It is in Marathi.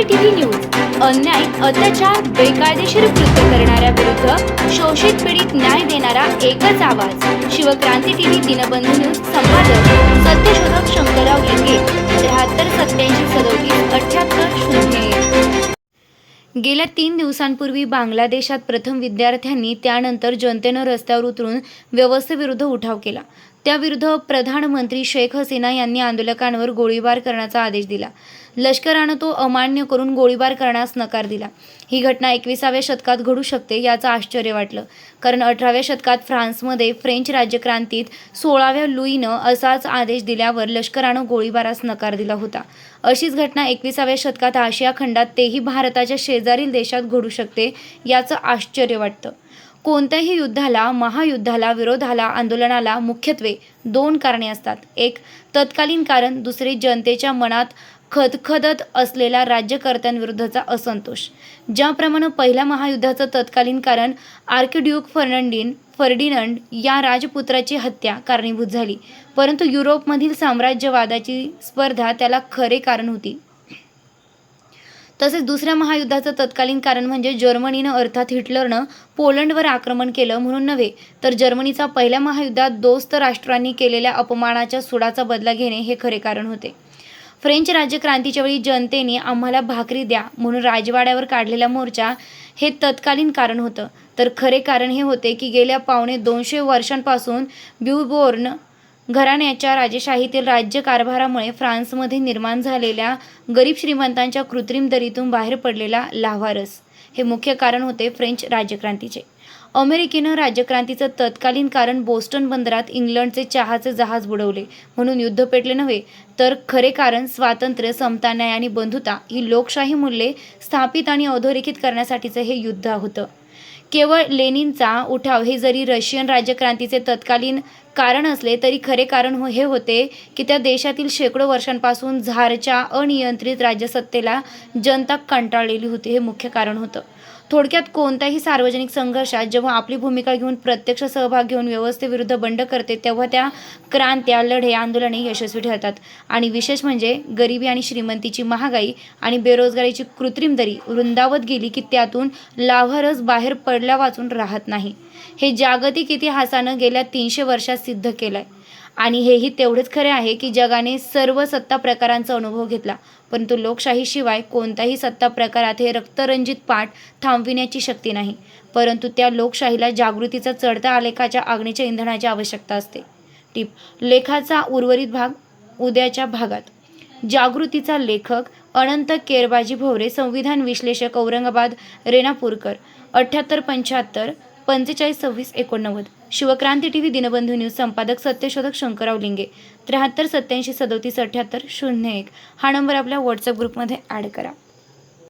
क्रांती टीव्ही न्यूज. अन्याय अत्याचार बेकायदेशीर कृत्य करणाऱ्या विरुद्ध शोषित पीडित न्याय देणारा एकच आवाज. शिवक्रांती टीव्ही दिनबंधू न्यूज संपादक सत्यशोधक शंकरराव लिंगे त्र्याहत्तर सत्याऐंशी सदोतीस अठ्याहत्तर शून्य गेल्या तीन दिवसांपूर्वी बांगलादेशात प्रथम विद्यार्थ्यांनी त्यानंतर जनतेनं रस्त्यावर उतरून व्यवस्थेविरुद्ध उठाव केला. त्याविरुद्ध प्रधानमंत्री शेख हसीना यांनी आंदोलकांवर गोळीबार करण्याचा आदेश दिला. लष्करानं तो अमान्य करून गोळीबार करण्यास नकार दिला. ही घटना एकविसाव्या शतकात घडू शकते याचं आश्चर्य वाटलं. कारण अठराव्या शतकात फ्रान्समध्ये फ्रेंच राज्यक्रांतीत सोळाव्या लुईनं असाच आदेश दिल्यावर लष्करानं गोळीबारास नकार दिला होता. अशीच घटना एकविसाव्या शतकात आशिया खंडात तेही भारताच्या शेजारील देशात घडू शकते याचं आश्चर्य वाटतं. कोणत्याही युद्धाला महायुद्धाला विरोधाला आंदोलनाला मुख्यत्वे दोन कारणे असतात. एक तत्कालीन कारण दुसरे जनतेच्या मनात खदखदत असलेला राज्यकर्त्यांविरुद्धचा असंतोष. ज्याप्रमाणे पहिल्या महायुद्धाचं तत्कालीन कारण आर्किड्यूक फर्नंडिन फर्डिनंड या राजपुत्राची हत्या कारणीभूत झाली. परंतु युरोपमधील साम्राज्यवादाची स्पर्धा त्याला खरे कारण होती. तसेच दुसऱ्या महायुद्धाचं तत्कालीन कारण म्हणजे जर्मनीनं अर्थात हिटलरनं पोलंडवर आक्रमण केलं म्हणून नव्हे तर जर्मनीचा पहिल्या महायुद्धात दोस्त राष्ट्रांनी केलेल्या अपमानाच्या सुडाचा बदला घेणे हे खरे कारण होते. फ्रेंच राज्यक्रांतीच्या वेळी जनतेने आम्हाला भाकरी द्या म्हणून राजवाड्यावर काढलेला मोर्चा हे तत्कालीन कारण होतं. तर खरे कारण हे होते की गेल्या पावणे दोनशे वर्षांपासून ब्यूबोर्न घराण्याच्या राजेशाहीतील राज्यकारभारामुळे फ्रान्समध्ये निर्माण झालेल्या गरीब श्रीमंतांच्या कृत्रिम दरीतून बाहेर पडलेला लाव्हारस हे मुख्य कारण होते फ्रेंच राज्यक्रांतीचे. अमेरिकेनं राज्यक्रांतीचं तत्कालीन कारण बोस्टन बंदरात इंग्लंडचे चहाचे जहाज बुडवले म्हणून युद्ध पेटले नव्हे तर खरे कारण स्वातंत्र्य समता न्याय आणि बंधुता ही लोकशाही मूल्ये स्थापित आणि अधोरेखित करण्यासाठीचं हे युद्ध होतं. केवळ लेनिनचा उठाव हे जरी रशियन राज्यक्रांतीचे तत्कालीन कारण असले तरी खरे कारण हो- हे होते की त्या देशातील शेकडो वर्षांपासून झारच्या अनियंत्रित राज्यसत्तेला जनता कंटाळलेली होती हे मुख्य कारण होतं. थोडक्यात कोणत्याही सार्वजनिक संघर्षात जेव्हा आपली भूमिका घेऊन प्रत्यक्ष सहभाग घेऊन व्यवस्थेविरुद्ध बंड करते तेव्हा त्या क्रांत्या लढे आंदोलने यशस्वी ठरतात. आणि विशेष म्हणजे गरिबी आणि श्रीमंतीची महागाई आणि बेरोजगारीची कृत्रिम दरी वृंदावत गेली की त्यातून लाभारस बाहेर पडल्या वाचून राहत नाही. हे जागतिक इतिहासानं गेल्या तीनशे वर्षात सिद्ध केलंय. आणि हेही तेवढेच खरे आहे की जगाने सर्व सत्ता प्रकारांचा अनुभव घेतला. परंतु लोकशाहीशिवाय कोणत्याही सत्ता प्रकारात हे रक्तरंजित पाठ थांबविण्याची शक्ती नाही. परंतु त्या लोकशाहीला जागृतीचा चढता आलेखाच्या आग्नेच्या इंधनाची आवश्यकता असते. टीप लेखाचा उर्वरित भाग उद्याच्या भागात. जागृतीचा लेखक अनंत केरबाजी भोवरे संविधान विश्लेषक औरंगाबाद रेणापूरकर अठ्ठ्याहत्तर पंच्याहत्तर पंचेचाळीस सव्वीस एकोणनव्वद. Shivkranti T V Dinbandhu news संपादक सत्यशोधक शंकरराव लिंगे. त्र्याहत्तर सत्याऐंशी सदोतीस अठ्ठ्याहत्तर शून्य एक. हा नंबर आपल्या व्हॉट्सअप ग्रुपमध्ये ॲड करा.